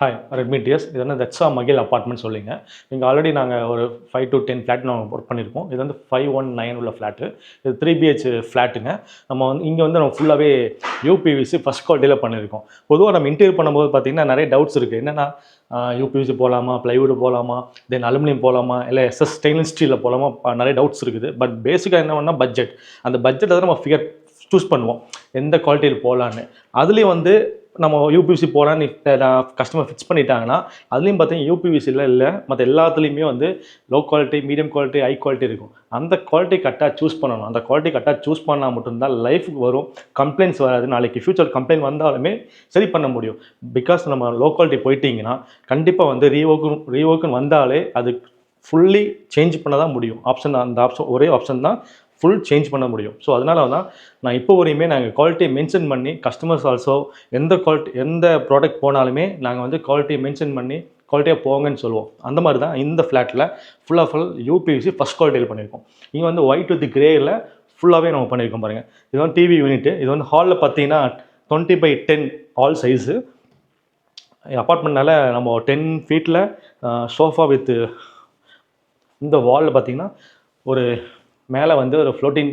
Hi Redmi DS இது வந்து தட்ஸா மகில் apartment சொல்லிங்க. இங்கே ஆல்ரெடி நாங்கள் ஒரு ஃபைவ் டு டென் ஃப்ளாட் நாங்கள் ஒர்க் பண்ணியிருக்கோம் இது வந்து ஃபைவ் ஒன் நைன் உள்ள ஃப்ளாட்டு இது த்ரீ பிஹெச் ஃப்ளாட்டுங்க நம்ம வந்து இங்கே வந்து நம்ம ஃபுல்லாகவே யூபிவிசி ஃபஸ்ட் குவாலிட்டியில் பண்ணியிருக்கோம் பொதுவாக நம்ம இன்டர்வியூ பண்ணும்போது பார்த்தீங்கன்னா நிறைய டவுட்ஸ் இருக்குது என்னென்னா யூபிவிசி போகலாமா ப்ளைவுட் போகலாமா தென் அலுமினியம் போகலாமா இல்லை எஸ்எஸ் ஸ்டெயின்லெஸ் ஸ்டீலில் போகலாமா நிறைய டவுட்ஸ் இருக்குது. பட் பேசிக்காக என்ன பண்ணால் பட்ஜெட் அந்த பட்ஜெட்டை தான் நம்ம ஃபிகர் சூஸ் பண்ணுவோம். எந்த குவாலிட்டியில் போகலான்னு அதுலேயும் வந்து நம்ம யூபிவிசி போகலான்னு கஸ்டமர் ஃபிக்ஸ் பண்ணிட்டாங்கன்னா அதுலேயும் பார்த்தீங்கன்னா யூபிவிசியில் இல்லை மற்ற எல்லாத்துலேயுமே வந்து low quality medium quality high quality இருக்கும். அந்த குவாலிட்டி கரெக்டாக சூஸ் பண்ணணும். அந்த குவாலிட்டி கரெக்டாக சூஸ் பண்ணால் மட்டும்தான் லைஃபுக்கு வரும். கம்ப்ளைண்ட்ஸ் வராது. நாளைக்கு ஃபியூச்சர் கம்ப்ளைண்ட் வந்தாலுமே சரி பண்ண முடியும். பிகாஸ் நம்ம லோ குவாலிட்டி போயிட்டீங்கன்னா கண்டிப்பாக வந்து ரீஓக்கு ரீஓக்குன்னு வந்தாலே அது ஃபுல்லி சேஞ்ச் பண்ண தான் முடியும் ஆப்ஷன் அந்த ஆப்ஷன் ஒரே ஆப்ஷன் தான் ஃபுல் சேஞ்ச் பண்ண முடியும். ஸோ அதனால தான் நான் இப்போ வரையுமே நாங்கள் குவாலிட்டியை மென்ஷன் பண்ணி கஸ்டமர்ஸ் ஆல்சோ எந்த குவாலிட்டி எந்த ப்ராடக்ட் போனாலுமே நாங்கள் வந்து குவாலிட்டியை மென்ஷன் பண்ணி குவாலிட்டியாக போங்கன்னு சொல்லுவோம். அந்த மாதிரி தான் இந்த ஃப்ளாட்டில் ஃபுல்லாக ஃபுல் யூபிவிசி ஃபஸ்ட் குவாலிட்டியில் பண்ணியிருக்கோம். இங்கே வந்து ஒயிட் வித் கிரேயில் ஃபுல்லாகவே நம்ம பண்ணியிருக்கோம் பாருங்கள் இது வந்து டிவி யூனிட்டு இது வந்து ஹாலில் பார்த்தீங்கன்னா twenty by ten hall size அப்பார்ட்மெண்ட்னால நம்ம டென் ஃபீட்டில் சோஃபா வித் இந்த வாலில் பார்த்தீங்கன்னா ஒரு மேலே வந்து ஒரு ஃப்ளோட்டிங்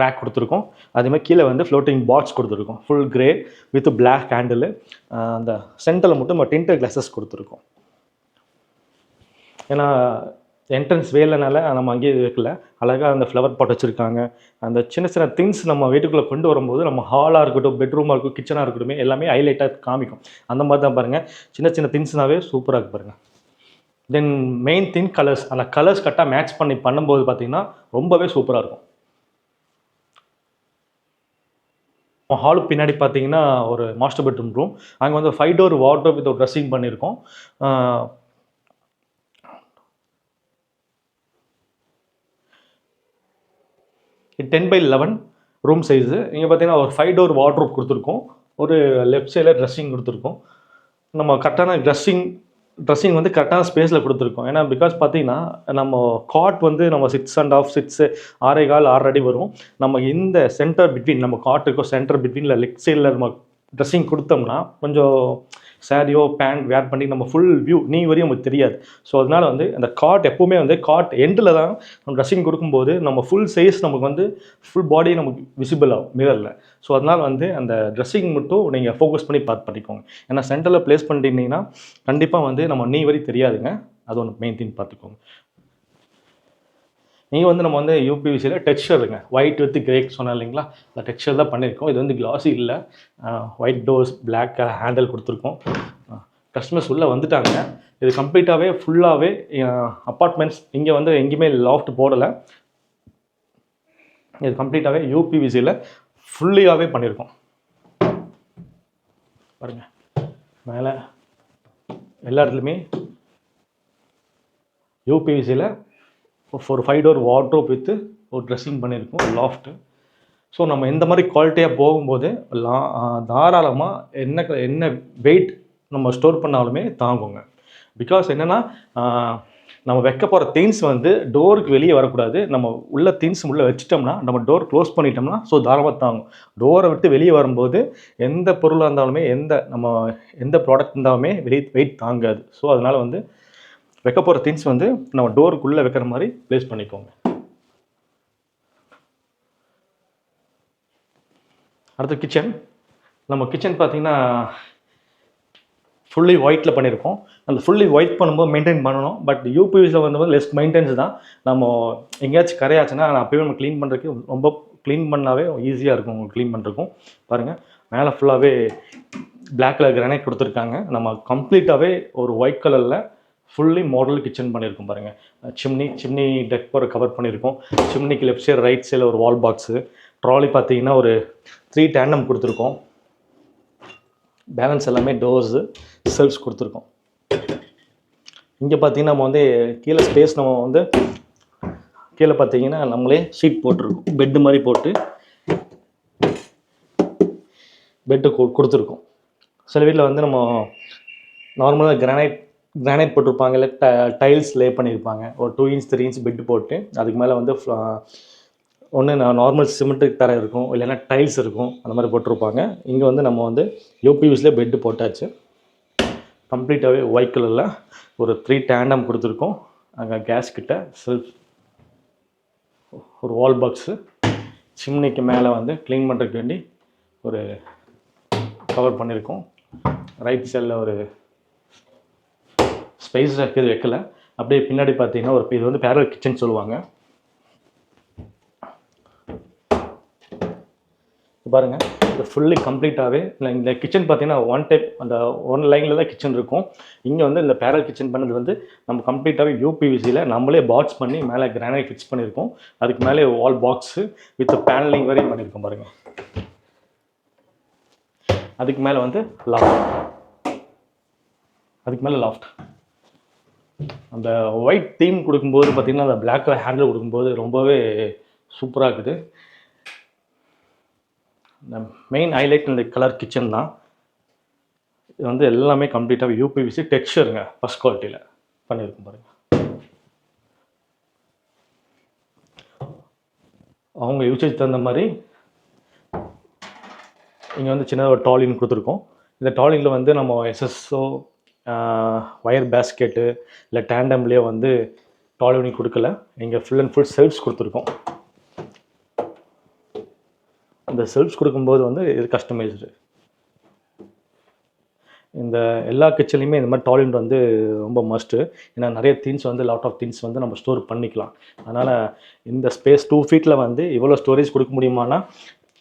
ரேக் கொடுத்துருக்கோம். அதே மாதிரி கீழே வந்து ஃப்ளோட்டிங் பாக்ஸ் கொடுத்துருக்கோம். Full grey with black handle அந்த சென்டரில் மட்டும் நம்ம டின்டர் கிளாஸஸ் கொடுத்துருக்கோம். ஏன்னா என்ட்ரன்ஸ் வேலைனால நம்ம அங்கேயே இருக்கல அழகாக அந்த ஃப்ளவர் பாட் வச்சுருக்காங்க. அந்த சின்ன சின்ன திங்ஸ் நம்ம வீட்டுக்குள்ளே கொண்டு வரும்போது நம்ம ஹாலாக இருக்கட்டும் பெட்ரூமாக இருக்கட்டும் கிச்சனாக இருக்கட்டும் எல்லாமே ஹைலைட்டாக காமிக்கும். அந்த மாதிரி தான் பாருங்கள் சின்ன சின்ன திங்ஸ்னாவே சூப்பராக இருக்கு பாருங்கள் தென் மெயின் திங் கலர்ஸ் அந்த கலர்ஸ் கரெக்டாக மேட்ச் பண்ணி பண்ணும்போது பார்த்தீங்கன்னா ரொம்பவே சூப்பராக இருக்கும். ஹாலுக்கு பின்னாடி பார்த்தீங்கன்னா ஒரு மாஸ்டர் பெட்ரூம் ரூம் அங்கே வந்து five door wardrobe with dressing பண்ணியிருக்கோம். Ten by eleven room size இங்கே பார்த்தீங்கன்னா ஒரு ஃபைவ் டோர் வார்ட்ரோப் கொடுத்துருக்கோம். ஒரு லெஃப்ட் சைடில் ட்ரெஸ்ஸிங் கொடுத்துருக்கோம். நம்ம கரெக்டான ட்ரெஸ்ஸிங் ட்ரெஸ்ஸிங் வந்து கரெக்டான ஸ்பேஸில் கொடுத்துருக்கோம். ஏன்னா பிகாஸ் பார்த்தீங்கன்னா நம்ம காட் வந்து நம்ம சிக்ஸ் அண்ட் ஆஃப் சிக்ஸு ஆறே கால் ஆறு அடி வரும். நம்ம இந்த சென்டர் பிட்வீன் நம்ம காட்டுக்கோ சென்டர் பிட்வீனில் லெக் சைடில் நம்ம ட்ரெஸ்ஸிங் கொடுத்தோம்னா கொஞ்சம் சாரியோ பேண்ட் வேர் பண்ணி நம்ம ஃபுல் வியூ நீ வரையும் நமக்கு தெரியாது. ஸோ அதனால வந்து அந்த காட் எப்போவுமே வந்து காட் எண்டில் தான் நம்ம ட்ரெஸ்ஸிங் கொடுக்கும்போது நம்ம ஃபுல் சைஸ் நமக்கு வந்து ஃபுல் பாடி நமக்கு விசிபிள் ஆகும் மிரரில் ஸோ அதனால் வந்து அந்த ட்ரெஸ்ஸிங் மட்டும் நீங்கள் ஃபோக்கஸ் பண்ணி பார்த்து பண்ணிக்கோங்க. ஏன்னா சென்டரில் ப்ளேஸ் பண்ணிட்டீங்கன்னா கண்டிப்பாக வந்து நம்ம நீ வரி தெரியாதுங்க. அது ஒன்று மெயின் திங் பார்த்துக்கோங்க. நீங்கள் வந்து நம்ம வந்து யூபிவிசியில் டெக்ஸ்சருங்க ஒயிட் வித் கிரேக் சொன்னேன் இல்லைங்களா? அந்த டெக்ஸ்சர் தான் பண்ணியிருக்கோம். இது வந்து கிளாஸி இல்லை. ஒயிட் டோர்ஸ் பிளாக் ஹேண்டில் கொடுத்துருக்கோம். கஸ்டமர்ஸ் உள்ளே வந்துட்டாங்க. இது கம்ப்ளீட்டாகவே ஃபுல்லாகவே அப்பார்ட்மெண்ட்ஸ் இங்கே வந்து எங்கேயுமே லாஃப்ட் போடலை. இது கம்ப்ளீட்டாகவே யூபிவிசியில் ஃபுல்லியாகவே பண்ணியிருக்கோம். பாருங்கள் மேலே எல்லா இடத்துலையுமே யூபிவிசியில் ஒரு ஃபைவ் டோர் வார்ட்ரோப் வித்து ஒரு ட்ரெஸ்ஸிங் பண்ணியிருக்கோம் லாஃப்ட்டு ஸோ நம்ம இந்த மாதிரி குவாலிட்டியாக போகும்போது லா தாராளமாக என்ன க- என்ன வெயிட் நம்ம ஸ்டோர் பண்ணாலுமே தாங்குங்க. பிகாஸ் என்னென்னா நம்ம வைக்க போகிற திங்ஸ் வந்து டோருக்கு வெளியே வரக்கூடாது. நம்ம உள்ள திங்ஸ் உள்ளே வச்சிட்டோம்னா நம்ம டோர் க்ளோஸ் பண்ணிட்டோம்னா ஸோ தாராளமாக தாங்கும். டோரை விட்டு வெளியே வரும்போது எந்த பொருளாக இருந்தாலுமே எந்த நம்ம எந்த ப்ராடக்ட் இருந்தாலுமே வெளியே வெயிட் தாங்காது. ஸோ அதனால் வந்து வைக்க போகிற திங்ஸ் வந்து நம்ம டோருக்குள்ளே வைக்கிற மாதிரி ப்ளேஸ் பண்ணிக்கோங்க. அடுத்து கிச்சன் நம்ம கிச்சன் பார்த்தீங்கன்னா ஃபுல்லி ஒயிட்டில் பண்ணியிருக்கோம். அந்த ஃபுல்லி ஒயிட் பண்ணும்போது மெயின்டைன் பண்ணணும். பட் யூபிவிஸில் வந்து லெஸ் மெயின்டெனன்ஸ் தான். நம்ம எங்கேயாச்சும் கரையாச்சுன்னா நான் அப்போயே நம்ம க்ளீன் பண்ணுறதுக்கு ரொம்ப க்ளீன் பண்ணாவே ஈஸியாக இருக்கும். உங்களுக்கு க்ளீன் பண்ணுறக்கும் பாருங்கள் மேலே ஃபுல்லாகவே பிளாக் கலர் கிரானைட் கொடுத்துருக்காங்க. நம்ம கம்ப்ளீட்டாகவே ஒரு ஒயிட் கலரில் ஃபுல்லி மாடல் கிச்சன் பண்ணியிருக்கோம் பாருங்கள் சிம்னி சிம்னி டெக் ஒரு கவர் பண்ணியிருக்கோம். சிம்னிக்கு லெஃப்ட் சைடு ரைட் சைடில் ஒரு வால் பாக்ஸு ட்ராலி பார்த்தீங்கன்னா ஒரு த்ரீ டேண்டம் கொடுத்துருக்கோம். பேலன்ஸ் எல்லாமே டோர்ஸு செல்ஃப்ஸ் கொடுத்துருக்கோம். இங்கே பார்த்தீங்கன்னா நம்ம வந்து கீழே ஸ்பேஸ் நம்ம வந்து கீழே பார்த்தீங்கன்னா நம்மளே ஷீட் போட்டிருக்கோம். பெட்டு மாதிரி போட்டு பெட்டு கொடுத்துருக்கோம். சில வீட்டில் வந்து நம்ம நார்மலாக கிரானைட் கிரானைட் போட்டிருப்பாங்க இல்லை ட டைல்ஸ் லே பண்ணியிருப்பாங்க ஒரு two inch three inch bed போட்டு அதுக்கு மேலே வந்து ஒன்று நான் நார்மல் சிமெண்ட்டுக்கு தர இருக்கும். இல்லைன்னா டைல்ஸ் இருக்கும். அந்த மாதிரி போட்டிருப்பாங்க. இங்கே வந்து நம்ம வந்து யூபிவிஸில் பெட்டு போட்டாச்சு. கம்ப்ளீட்டாகவே ஒயிட் கலரில் ஒரு த்ரீ டேண்டம் கொடுத்துருக்கோம். அங்கே கேஸ் கிட்ட செல்ஃப் ஒரு வால் பாக்ஸு சிம்னிக்கு மேலே வந்து க்ளீன் பண்ணுறதுக்கு வேண்டி ஒரு கவர் பண்ணியிருக்கோம் ரைட் சைடில் ஒரு ஸ்பைஸ் இது வைக்கல. அப்படியே பின்னாடி பார்த்தீங்கன்னா ஒரு இது வந்து பேரல் கிச்சன் சொல்லுவாங்க. பாருங்க. இது ஃபுல்லி கம்ப்ளீட்டாகவே இல்லை இந்த கிச்சன் பார்த்தீங்கன்னா ஒன் டைப் அந்த ஒன் லைனில் தான் கிச்சன் இருக்கும். இங்கே வந்து இந்த பேரல் கிச்சன் பண்ணது வந்து நம்ம கம்ப்ளீட்டாகவே யூபிவிசியில் நம்மளே பாக்ஸ் பண்ணி மேலே கிரானைட் ஃபிக்ஸ் பண்ணியிருக்கோம். அதுக்கு மேலே வால் பாக்ஸு வித் பேனலிங் வரையும் பண்ணியிருக்கோம் பாருங்கள் அதுக்கு மேலே வந்து லாஃப்ட் அதுக்கு மேலே லாஃப்ட் அந்த ஒயிட் தீம் கொடுக்கும்போது பார்த்தீங்கன்னா அந்த பிளாக் கலர் ஹேண்டில் கொடுக்கும்போது ரொம்பவே சூப்பராக இருக்குது. இந்த மெயின் ஹைலைட் இந்த கலர் கிச்சன் தான். இது வந்து எல்லாமே கம்ப்ளீட்டாக யூபிவிசி டெக்ஸ்டருங்க ஃபஸ்ட் குவாலிட்டியில் பண்ணியிருக்கும் பாருங்க. அவங்க யூசேஜ் தகுந்த மாதிரி இங்கே வந்து சின்னதாக ஒரு டாலின் கொடுத்துருக்கோம். இந்த டாலினில் வந்து நம்ம எஸ்எஸ்ஓ ஒயர் பேஸ்கெட்டு இல்லை டேண்டம்லேயே வந்து டாலினி கொடுக்கல. இங்கே ஃபுல் அண்ட் ஃபுல் செல்ஃப்ஸ் கொடுத்துருக்கோம். இந்த செல்ஃப்ஸ் கொடுக்கும்போது வந்து இது கஸ்டமைஸ்டு இந்த எல்லா கிச்சன்லையுமே இந்த மாதிரி டாய்லெட் வந்து ரொம்ப மஸ்ட்டு ஏன்னா நிறைய திங்ஸ் வந்து லாட் ஆஃப் திங்ஸ் வந்து நம்ம ஸ்டோர் பண்ணிக்கலாம். அதனால் இந்த ஸ்பேஸ் டூ ஃபீட்டில் வந்து இவ்வளோ ஸ்டோரேஜ் கொடுக்க முடியுமானா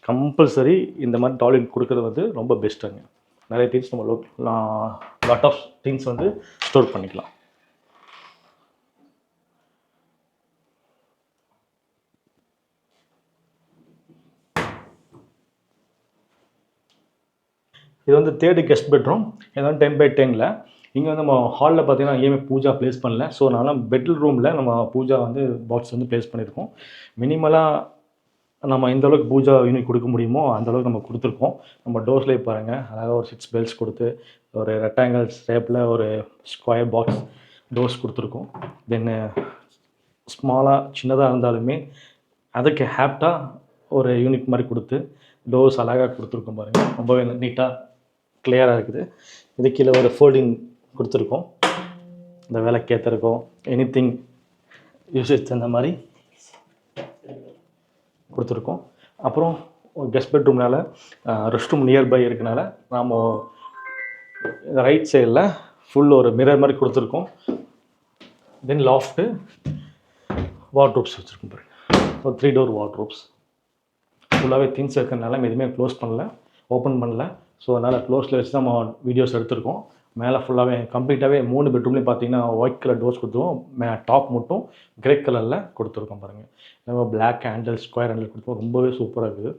கம்பல்சரி இந்த மாதிரி டாய்லெட் கொடுக்குறது வந்து ரொம்ப பெஸ்ட்டுங்க நிறைய திங்ஸ் நம்ம லாட் ஆஃப் திங்ஸ் வந்து ஸ்டோர் பண்ணிக்கலாம். இது வந்து தேர்டு கெஸ்ட் பெட்ரூம் இது வந்து டென் பை டெனில் இங்கே வந்து நம்ம ஹாலில் பார்த்தீங்கன்னா எங்கேயுமே பூஜா ப்ளேஸ் பண்ணல. ஸோ அதனால் பெட்ரூமில் நம்ம பூஜா வந்து பாக்ஸ் வந்து ப்ளேஸ் பண்ணியிருக்கோம் மினிமலாக நம்ம எந்த அளவுக்கு பூஜா யூனிட் கொடுக்க முடியுமோ அந்தளவுக்கு நம்ம கொடுத்துருக்கோம். நம்ம டோர்ஸ்லேயே பாருங்கள் அழகாக ஒரு சிக்ஸ் பெல்ஸ் கொடுத்து ஒரு ரெக்டாங்கிள் ஷேப்பில் ஒரு ஸ்கொயர் பாக்ஸ் டோர்ஸ் கொடுத்துருக்கோம். தென் ஸ்மாலாக சின்னதாக இருந்தாலுமே அதுக்கு ஹேப்டாக ஒரு யூனிட் மாதிரி கொடுத்து டோர்ஸ் அழகாக கொடுத்துருக்கோம் பாருங்கள் ரொம்பவே நீட்டாக கிளியராக இருக்குது. இது கீழே ஒரு ஃபோல்டிங் கொடுத்துருக்கோம். இந்த வேலைக்கு ஏற்றிருக்கோம் எனி திங் யூசேஜ் தகுந்த மாதிரி கொடுத்துருக்கோம். அப்புறம் கெஸ்ட் பெட்ரூம்னால ரெஸ்ட் ரூம் நியர்பை இருக்கனால நாம் ரைட் சைடில் ஃபுல் ஒரு மிரர் மாதிரி கொடுத்துருக்கோம். தென் லாஃப்ட்டு வார்ட்ரோப்ஸ் வச்சுருக்கோம் பாருங்க. ஒரு த்ரீ டோர் வாட்ரூப்ஸ் ஃபுல்லாகவே திங்ஸ் இருக்கிறதுனால எதுவுமே க்ளோஸ் பண்ணல ஓப்பன் பண்ணல. ஸோ அதனால் க்ளோஸில் வச்சு தான் நம்ம வீடியோஸ் எடுத்திருக்கோம். மேலே ஃபுல்லாகவே கம்ப்ளீட்டாகவே மூணு பெட்ரூம்லேயும் பார்த்தீங்கன்னா ஒயிட் கலர் டோர்ஸ் கொடுத்துருவோம். மே டாப் மட்டும் கிரே கலரில் கொடுத்துருக்கோம் பாருங்கள் நம்ம பிளாக் ஹேண்டில் ஸ்கொயர் ஹேண்டில் கொடுத்தோம் ரொம்பவே சூப்பராக இருக்குது.